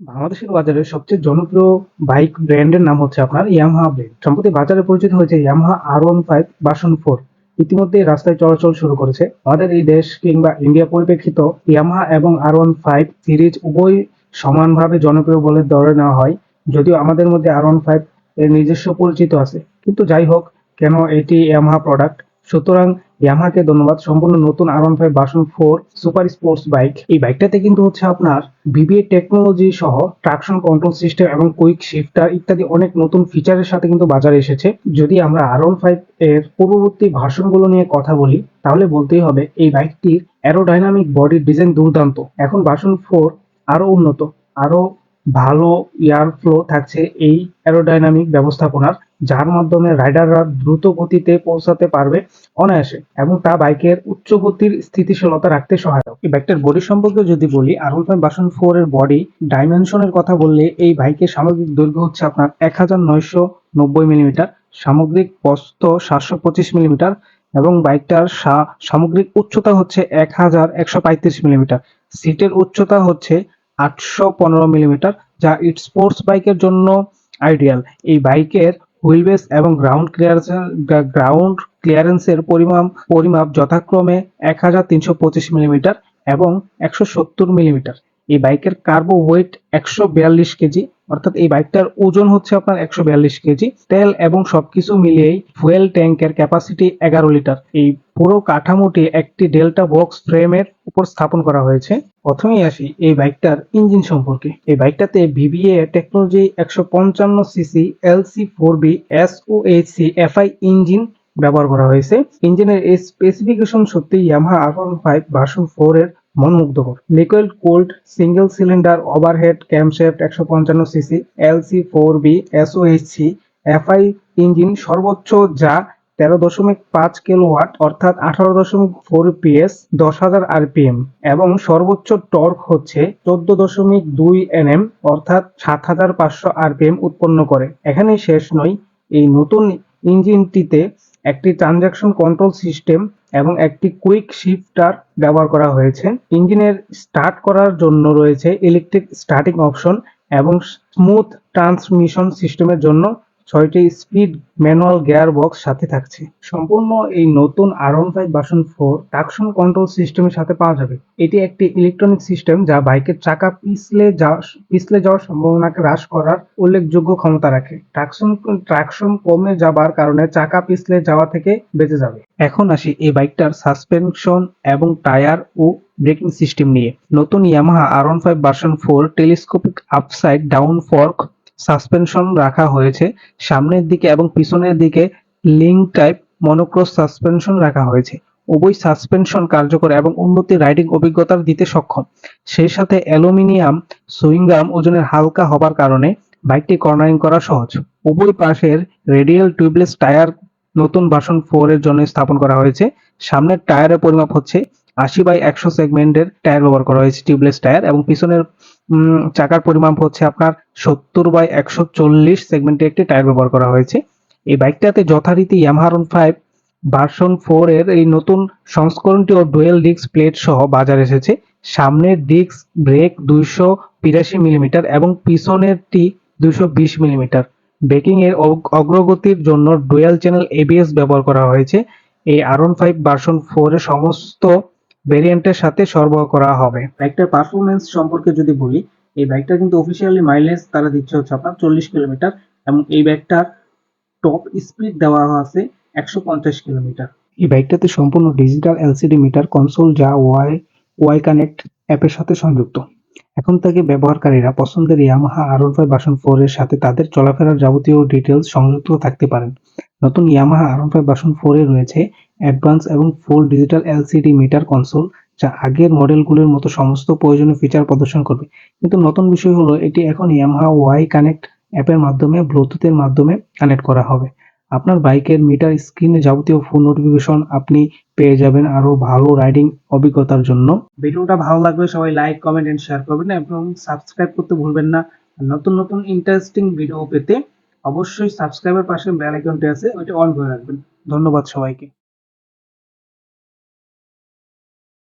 বাংলাদেশের বাজারে সবচেয়ে জনপ্রিয় বাইক ব্র্যান্ডের নাম হচ্ছে আপনার ইয়ামাহা ব্র্যান্ড সম্প্রতি বাজারে পরিচিত হয়েছে Yamaha R one five version four ইতিমধ্যে রাস্তায় চলাচল শুরু করেছে। আমাদের এই দেশ কিংবা ইন্ডিয়া পরিপ্রেক্ষিত ইয়ামাহা এবং আর ওয়ান ফাইভ সিরিজ উভয় সমানভাবে জনপ্রিয় বলে ধরে নেওয়া হয়। যদিও আমাদের মধ্যে আর ওয়ান ফাইভ এর নিজস্ব পরিচিত আছে। কিন্তু যাই হোক, কেন এটি ইয়ামাহা প্রোডাক্ট সুতরাং ইয়ামাহাকে ধন্যবাদ। সম্পূর্ণ নতুন R one five version four super sports bike এই বাইকটাতে কিন্তু হচ্ছে আপনার বিবিএ টেকনোলজি সহ ট্রাকশন কন্ট্রোল সিস্টেম এবং কুইক শিফটার ইত্যাদি অনেক নতুন ফিচারের সাথে কিন্তু বাজারে এসেছে। যদি আমরা আর ওয়ান ফাইভ এর পূর্ববর্তী ভার্সনগুলো নিয়ে কথা বলি, তাহলে বলতেই হবে এই বাইকটির অ্যারোডাইনামিক বডির ডিজাইন দুর্দান্ত। এখন ভার্সন ফোর আরও উন্নত, আরও ভালো এয়ার ফ্লো থাকছে এই অ্যারোডাইনামিক ব্যবস্থাপনার, যার মাধ্যমে রাইডাররা দ্রুত গতিতে পৌঁছাতে পারবে অনায়াসে এবং তা বাইকের উচ্চ গতির স্থিতিশীলতা রাখতে সহায়ক। এই বাইকটার বডি সম্পর্কে যদি বলি R one five version four এর বডি ডাইমেনশনের কথা বললে এই বাইকের সামগ্রিক দৈর্ঘ্য হচ্ছে আপনার এক হাজার নয়শো নব্বই মিলিমিটার সামগ্রিক প্রস্থ সাতশো পঁচিশ মিলিমিটার এবং বাইকটার সামগ্রিক উচ্চতা হচ্ছে এক হাজার একশো পঁয়ত্রিশ মিলিমিটার সিটের উচ্চতা হচ্ছে আটশো পনেরো মিলিমিটার, যা ইট স্পোর্টস বাইকের জন্য আইডিয়াল। এই বাইকের হুইল বেস এবং গ্রাউন্ড ক্লিয়ারেন্সের গ্রাউন্ড ক্লিয়ারেন্সের পরিমাপ পরিমাপ যথাক্রমে এক হাজার তিনশো পঁচিশ মিলিমিটার এবং একশো সত্তর মিলিমিটার। এই বাইকের কার্বো ওয়েট একশো বিয়াল্লিশ কেজি, অর্থাৎ এই বাইকটার ওজন হচ্ছে আপনার একশো বিয়াল্লিশ কেজি। তেল এবং সবকিছু মিলিয়েই ফুয়েল ট্যাঙ্কের ক্যাপাসিটি এগারো লিটার। এই পুরো কাঠামোটি একটি ডেল্টা বক্স ফ্রেমের উপর স্থাপন করা হয়েছে। প্রথমেই আসি এই বাইকটার ইঞ্জিন সম্পর্কে। এই বাইকটাতে ভিভিএ টেকনোলজি একশো পঞ্চান্ন cc LC four B S O H C FI engine ব্যবহার করা হয়েছে। ইঞ্জিনের এই স্পেসিফিকেশন সত্যি Yamaha R one five version four এর মনমুগ্ধকর। Liquid cold single cylinder overhead camshaft একশো পঞ্চান্ন cc LC four B S O SOHC FI engine সর্বোচ্চ যা তেরো দশমিক পাঁচ কিলোওয়াট, অর্থাৎ আঠারো দশমিক ফোর পিএস, দশ হাজার আরপিএম, এবং সর্বোচ্চ টর্ক হচ্ছে চোদ্দ দশমিক দুই এনএম, অর্থাৎ সাত হাজার পাঁচশো আরপিএম উৎপন্ন করে। এখানেই শেষ নয়, এই নতুন ইঞ্জিনটিতে একটি ট্রানজাকশন কন্ট্রোল সিস্টেম এবং একটি কুইক শিফটার ব্যবহার করা হয়েছে। ইঞ্জিনের স্টার্ট করার জন্য রয়েছে ইলেকট্রিক স্টার্টিং অপশন এবং স্মুথ ট্রান্সমিশন সিস্টেমের জন্য ছয়টি স্পিড ম্যানুয়াল গিয়ার বক্স সাথে থাকছে। সম্পূর্ণ এই নতুন R one five version four traction control সিস্টেমের সাথে পাওয়া যাবে। এটি একটি ইলেকট্রনিক সিস্টেম যা বাইকের চাকা পিছলে পিছলে যাওয়ার সম্ভাবনাকে হ্রাস করার উল্লেখযোগ্য ক্ষমতা রাখে। ট্রাকশন ট্রাকশন কমে যাবার কারণে চাকা পিছলে যাওয়া থেকে বেঁচে যাবে। এখন আসি এই বাইকটার সাসপেনশন এবং টায়ার ও ব্রেকিং সিস্টেম নিয়ে। নতুন Yamaha R one five version four telescopic upside down fork suspension রাখা হয়েছে। সামনের দিকে এবং পিছনের দিকে লিঙ্ক টাইপ মনোক্রস সাসপেনশন রাখা হয়েছে। উভয় সাসপেনশন কার্যকর এবং উন্নতি রাইডিং অভিজ্ঞতা দিতে সক্ষম। সেই সাথে অ্যালুমিনিয়াম সুইংগাম ওজনের হালকা হবার কারণে বাইকটি কর্নারিং করা সহজ। উভয় পাশের রেডিয়াল টিউবলেস টায়ার নতুন ভার্সন ফোর এর জন্য স্থাপন করা হয়েছে। সামনের টায়ারের পরিমাপ হচ্ছে আশি বাই একশো সেগমেন্টের টায়ার ব্যবহার করা হয়েছে, টিউবলেস টায়ার এবং পিছনের চাকার পরিমাপ হচ্ছে আপনার সত্তর বাই একশো চল্লিশ সেগমেন্টে একটি টায়ার ব্যবহার করা হয়েছে। এই বাইকটাতে যথারীতি ইয়ামাহারন ফাইভ ভার্সন ফোর এর এই নতুন সংস্করণটি ও ডুয়েল ডিস্ক প্লেট সহ বাজারে এসেছে। সামনের ডিস্ক ব্রেক দুইশো বিরাশি মিলিমিটার এবং পিছনেরটি দুইশো বিশ মিলিমিটার ব্রেকিং এর অগ্রগতির জন্য ডুয়েল চ্যানেল এবিএস ব্যবহার করা হয়েছে। এই R one five version four এর সমস্ত ভেরিয়েন্টের সাথে সরবরাহ করা হবে। বাইকটার পারফরমেন্স সম্পর্কে যদি বলি এই বাইকটা কিন্তু অফিসিয়ালি মাইলেজ তারা দিচ্ছে হচ্ছে আপনার চল্লিশ কিলোমিটার এবং এই বাইকটার টপ স্পিড দেওয়া আছে একশো পঞ্চাশ কিলোমিটার। এই বাইকটাতে সম্পূর্ণ ডিজিটাল এলসিডি মিটার কনসোল যা ওয়াই ওয়াই কানেক্ট অ্যাপের সাথে সংযুক্ত। এখন থেকে ব্যবহারকারীরা পছন্দের Yamaha R one five version four এর সাথে তাদের চলাফেরার যাবতীয় ডিটেলস সংযুক্ত থাকতে পারেন। নতুন Yamaha R five version four রয়েছে অ্যাডভান্স এবং four digital LCD meter console যা আগের মডেলগুলোর মতো সমস্ত প্রয়োজনীয় ফিচার প্রদর্শন করবে। কিন্তু নতুন বিষয় হলো, এটি এখন ইয়ামাহা ওয়াই কানেক্ট অ্যাপের মাধ্যমে ব্লুটুথের মাধ্যমে কানেক্ট করা হবে। আপনার বাইকের মিটার স্ক্রিনে যাবতীয় ফোন নোটিফিকেশন আপনি পেয়ে যাবেন আরও ভালো রাইডিং অভিজ্ঞতার জন্য। ভিডিওটা ভালো লাগবে সবাই লাইক কমেন্ট এন্ড শেয়ার করবেন এবং সাবস্ক্রাইব করতে ভুলবেন না। নতুন নতুন ইন্টারেস্টিং ভিডিও পেতে অবশ্যই সাবস্ক্রাইবের পাশে বেল আইকনটি আছে ওইটা অন করে রাখবেন। ধন্যবাদ সবাইকে।